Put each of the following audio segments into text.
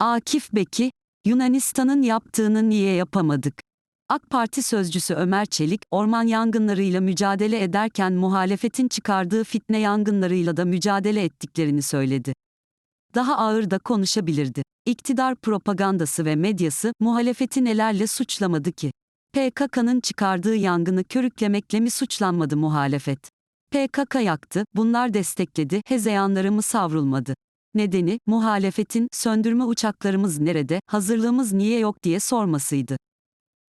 Akif Beki, Yunanistan'ın yaptığını niye yapamadık? AK Parti sözcüsü Ömer Çelik, orman yangınlarıyla mücadele ederken muhalefetin çıkardığı fitne yangınlarıyla da mücadele ettiklerini söyledi. Daha ağır da konuşabilirdi. İktidar propagandası ve medyası muhalefeti nelerle suçlamadı ki? PKK'nın çıkardığı yangını körüklemekle mi suçlanmadı muhalefet? PKK yaktı, bunlar destekledi, hezeyanları mı savrulmadı? Nedeni, muhalefetin, söndürme uçaklarımız nerede, hazırlığımız niye yok diye sormasıydı.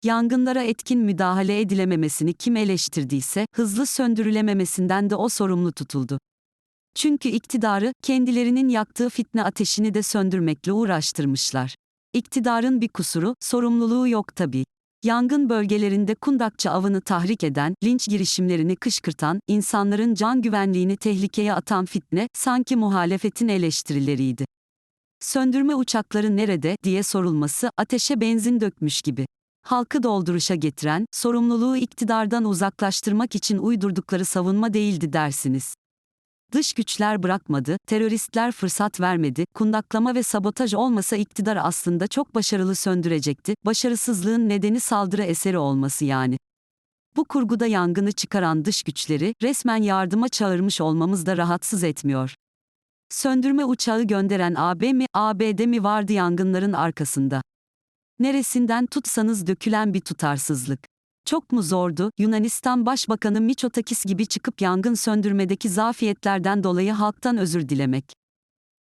Yangınlara etkin müdahale edilememesini kim eleştirdiyse, hızlı söndürülememesinden de o sorumlu tutuldu. Çünkü iktidarı, kendilerinin yaktığı fitne ateşini de söndürmekle uğraştırmışlar. İktidarın bir kusuru, sorumluluğu yok tabii. Yangın bölgelerinde kundakçı avını tahrik eden, linç girişimlerini kışkırtan, insanların can güvenliğini tehlikeye atan fitne, sanki muhalefetin eleştirileriydi. Söndürme uçakları nerede diye sorulması, ateşe benzin dökmüş gibi. Halkı dolduruşa getiren, sorumluluğu iktidardan uzaklaştırmak için uydurdukları savunma değildi dersiniz. Dış güçler bırakmadı, teröristler fırsat vermedi, kundaklama ve sabotaj olmasa iktidar aslında çok başarılı söndürecekti, başarısızlığın nedeni saldırı eseri olması yani. Bu kurguda yangını çıkaran dış güçleri resmen yardıma çağırmış olmamız da rahatsız etmiyor. Söndürme uçağı gönderen AB mi, ABD mi vardı yangınların arkasında? Neresinden tutsanız dökülen bir tutarsızlık. Çok mu zordu, Yunanistan Başbakanı Mitsotakis gibi çıkıp yangın söndürmedeki zafiyetlerden dolayı halktan özür dilemek?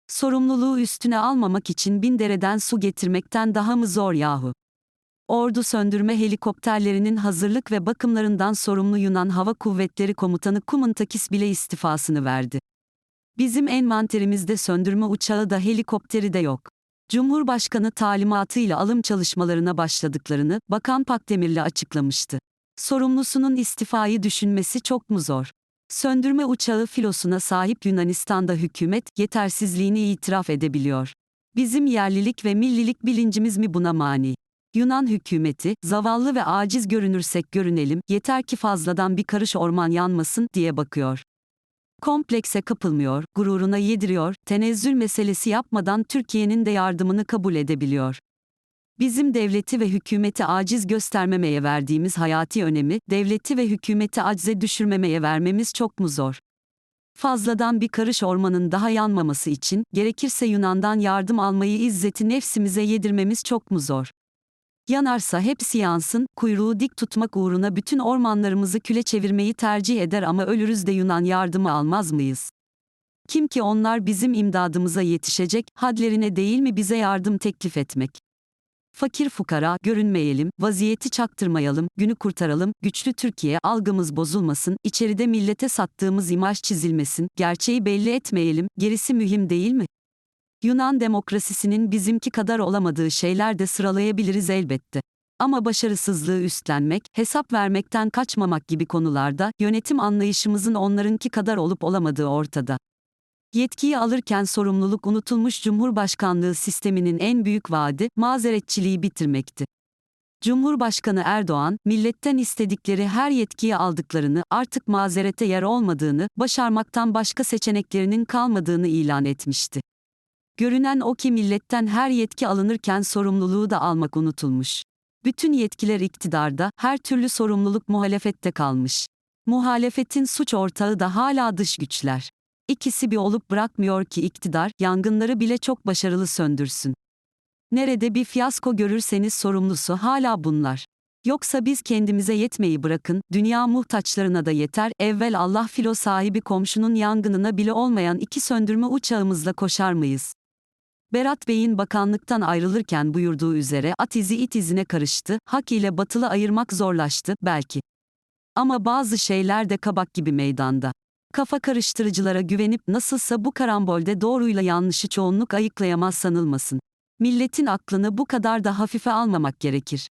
Sorumluluğu üstüne almamak için bin dereden su getirmekten daha mı zor yahu? Ordu söndürme helikopterlerinin hazırlık ve bakımlarından sorumlu Yunan Hava Kuvvetleri Komutanı Kumantakis bile istifasını verdi. Bizim envanterimizde söndürme uçağı da helikopteri de yok. Cumhurbaşkanı talimatıyla alım çalışmalarına başladıklarını Bakan Pakdemirli açıklamıştı. Sorumlusunun istifayı düşünmesi çok mu zor? Söndürme uçağı filosuna sahip Yunanistan'da hükümet yetersizliğini itiraf edebiliyor. Bizim yerlilik ve millilik bilincimiz mi buna mani? Yunan hükümeti, zavallı ve aciz görünürsek görünelim, yeter ki fazladan bir karış orman yanmasın diye bakıyor. Komplekse kapılmıyor, gururuna yediriyor, tenezzül meselesi yapmadan Türkiye'nin de yardımını kabul edebiliyor. Bizim devleti ve hükümeti aciz göstermemeye verdiğimiz hayati önemi, devleti ve hükümeti acize düşürmemeye vermemiz çok mu zor? Fazladan bir karış ormanın daha yanmaması için, gerekirse Yunan'dan yardım almayı izzeti nefsimize yedirmemiz çok mu zor? Yanarsa hepsi yansın, kuyruğu dik tutmak uğruna bütün ormanlarımızı küle çevirmeyi tercih eder ama ölürüz de Yunan yardımı almaz mıyız? Kim ki onlar bizim imdadımıza yetişecek, hadlerine değil mi bize yardım teklif etmek? Fakir fukara, görünmeyelim, vaziyeti çaktırmayalım, günü kurtaralım, güçlü Türkiye algımız bozulmasın, içeride millete sattığımız imaj çizilmesin, gerçeği belli etmeyelim, gerisi mühim değil mi? Yunan demokrasisinin bizimki kadar olamadığı şeyler de sıralayabiliriz elbette. Ama başarısızlığı üstlenmek, hesap vermekten kaçmamak gibi konularda yönetim anlayışımızın onlarınki kadar olup olamadığı ortada. Yetkiyi alırken sorumluluk unutulmuş Cumhurbaşkanlığı sisteminin en büyük vaadi mazeretçiliği bitirmekti. Cumhurbaşkanı Erdoğan, milletten istedikleri her yetkiyi aldıklarını, artık mazerete yer olmadığını, başarmaktan başka seçeneklerinin kalmadığını ilan etmişti. Görünen o ki milletten her yetki alınırken sorumluluğu da almak unutulmuş. Bütün yetkiler iktidarda, her türlü sorumluluk muhalefette kalmış. Muhalefetin suç ortağı da hala dış güçler. İkisi bir olup bırakmıyor ki iktidar, yangınları bile çok başarılı söndürsün. Nerede bir fiyasko görürseniz sorumlusu hala bunlar. Yoksa biz kendimize yetmeyi bırakın, dünya muhtaçlarına da yeter, evvel Allah filo sahibi komşunun yangınına bile olmayan iki söndürme uçağımızla koşar mıyız? Berat Bey'in bakanlıktan ayrılırken buyurduğu üzere at izi it izine karıştı, hak ile batılı ayırmak zorlaştı, belki. Ama bazı şeyler de kabak gibi meydanda. Kafa karıştırıcılara güvenip nasılsa bu karambolde doğruyla yanlışı çoğunluk ayıklayamaz sanılmasın. Milletin aklını bu kadar da hafife almamak gerekir.